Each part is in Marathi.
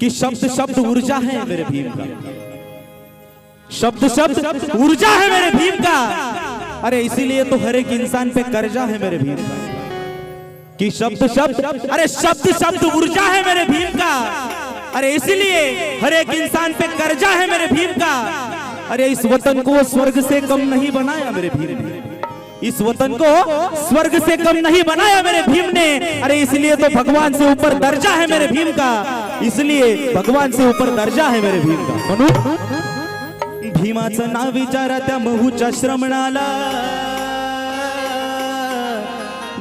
कि शब्द शब्द ऊर्जा है मेरे भीम का। शब्द शब्द ऊर्जा है मेरे भीम का। अरे इसीलिए तो हर एक इंसान पे कर्जा है मेरे भीम का। कि शब्द शब्द, अरे शब्द शब्द ऊर्जा है मेरे भीम का। अरे इसीलिए हर एक इंसान पे कर्जा है मेरे भीम का। अरे इस वतन को स्वर्ग से कम नहीं बनाया मेरे भीम ने। इस वतन को स्वर्ग से कम नहीं बनाया मेरे भीम ने। अरे इसलिए तो भगवान से ऊपर दर्जा है मेरे भीम का। इसलिए भगवान से ऊपर दर्जा है मेरे भीम का। म्हणून भीमाचं नाव विचारा त्या महूच्या श्रमणाला।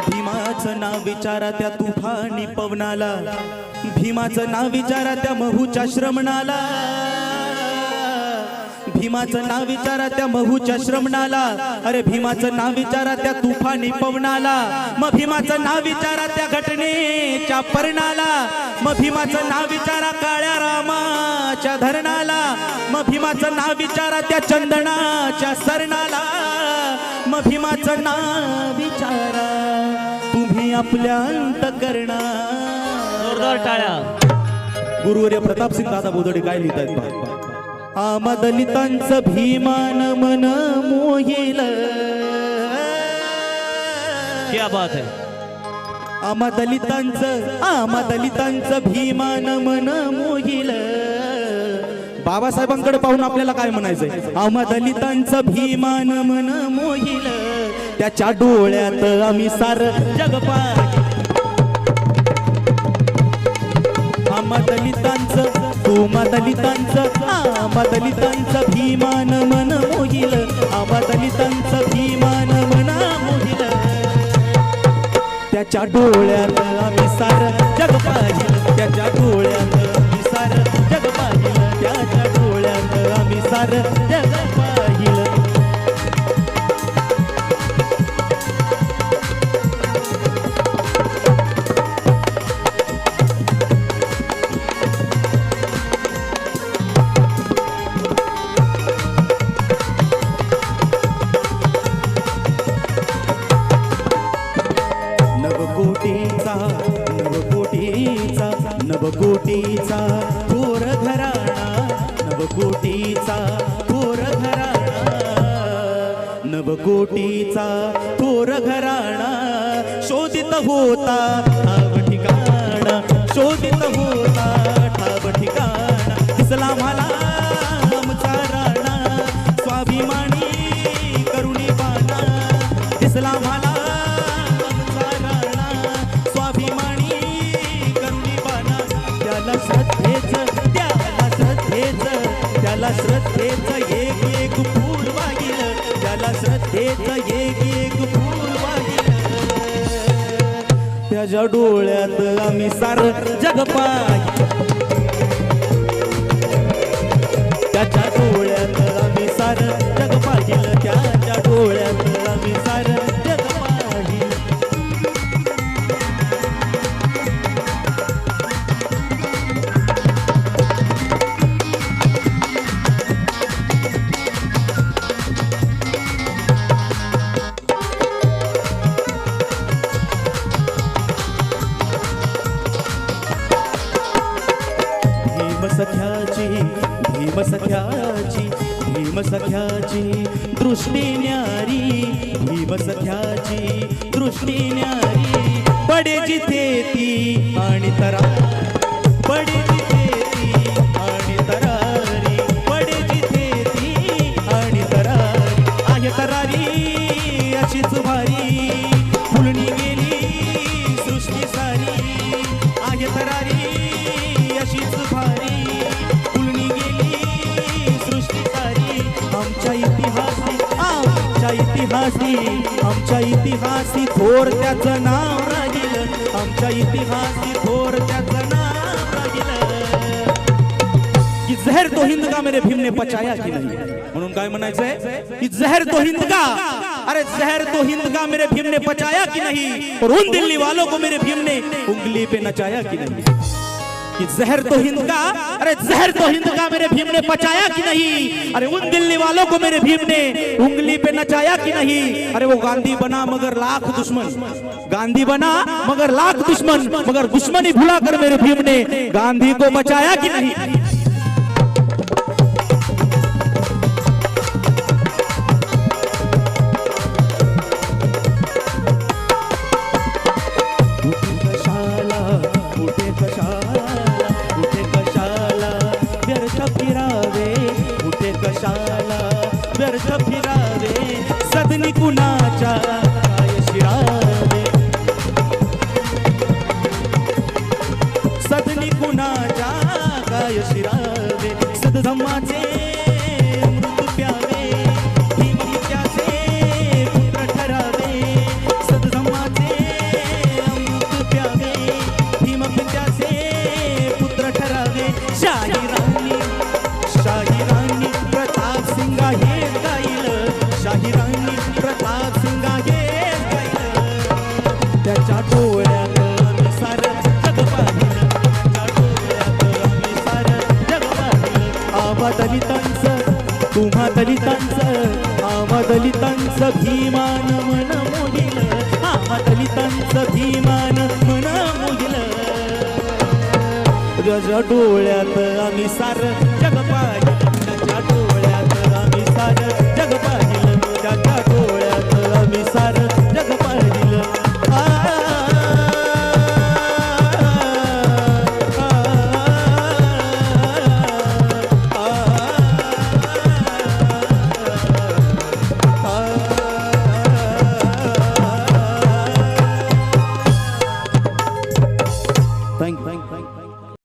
भीमाचं नाव विचारा त्या तुफानी पवनाला। भीमाचं नाव विचारा त्या महूच्या श्रमणाला। भीमाचं नाव विचारा त्या महूच्या श्रमणाला. अरे भीमाचं नाव विचारा त्या तुफानी पवनाला. मग भीमाचं नाव विचारा त्या घटनेच्या पर्णाला. मग भीमाचं नाव विचारा काळ्या रामाच्या धरणाला. मग भीमाचं नाव विचारा त्या चंदनाच्या सरणाला. मग भीमाचं नाव विचारा तुम्ही आपल्या अंतकरणा जोरदार टाळ्या. गुरुवर्य प्रतापसिंग दादा बोदडे काय लिहित आहेत पहा. आम्हा दलितांचं भीमान मन मोहिल. क्या बात है. आम्हा दलितांचं आम्हा दलितांचं भीमान मन मोहिल. बाबासाहेबांकडे पाहून आपल्याला काय म्हणायचंय? आम्हा दलितांचं भीमान मन मोहिल. त्याच्या डोळ्यात आम्ही सार जग पाहिलं आम्हा दलितांचं तुम्हा दलितांचं भीमान मन मोहिल आम्हा दलितांचं भीमान मना मोहिल. त्याच्या डोळ्यात आम्ही सार जग पाहिलं त्याच्या डोळ्यात आम्ही सार जग पाहिलं त्याच्या डोळ्यात आम्ही सार जग नवकोटीचा थोर घराणा नवकोटीचा थोर घराणा शोधित होता ठिकाणा शोधित होता त्याच्या डोळ्यात आम्ही सार जग पाय सख्याची भीम सख्याची दृष्टी न्यारी भीम सख्याची दृष्टी न्यारी. पडे जिथे ती आणि तरा पडे इतिहासी आमच्या इतिहासी थोर त्याचं नाव राहील. आमच्या इतिहासी थोर त्याचं नाव राहील. की जहर तो हिंद का मेरे भीमने पचाया की नाही? म्हणून काय म्हणायचंय? की जहर तो हिंद का अरे जहर तो हिंद का मेरे भीम ने पचाया कि नहीं? और उन दिल्ली वालों को मेरे भीम ने उंगली पे नचाया कि नहीं? कि जहर तो हिंद का अरे जहर तो हिंद का मेरे भीम ने पचाया कि नहीं? अरे उन दिल्ली वालों को मेरे भीम ने उंगली पे नचाया कि नहीं? अरे वो गांधी बना मगर लाख दुश्मन। गांधी बना मगर लाख दुश्मन। मगर दुश्मनी भुला कर मेरे भीम ने गांधी को बचाया कि नहीं? कुणाच्या काय शिरावे. सदधम्माचे अमृत प्यावे. त्याचे पुत्र ठरावे. सदधम्माचे अमृत प्यावे. त्याचे पुत्र ठरावे. शाही राणी शाही राणी प्रताप सिंगा हे गाईल शाही राणी प्रताप सिंगा हे गाईल त्याच्या डोळ्यात आम्हा दलितांचं तुम्हा दलितांचं आम्हा दलितांचं भीमान मन मोहिल आम्हा दलितांचं भीमान मन मोहिल. त्याच्या डोळ्यात आम्ही सार जग पाहिलं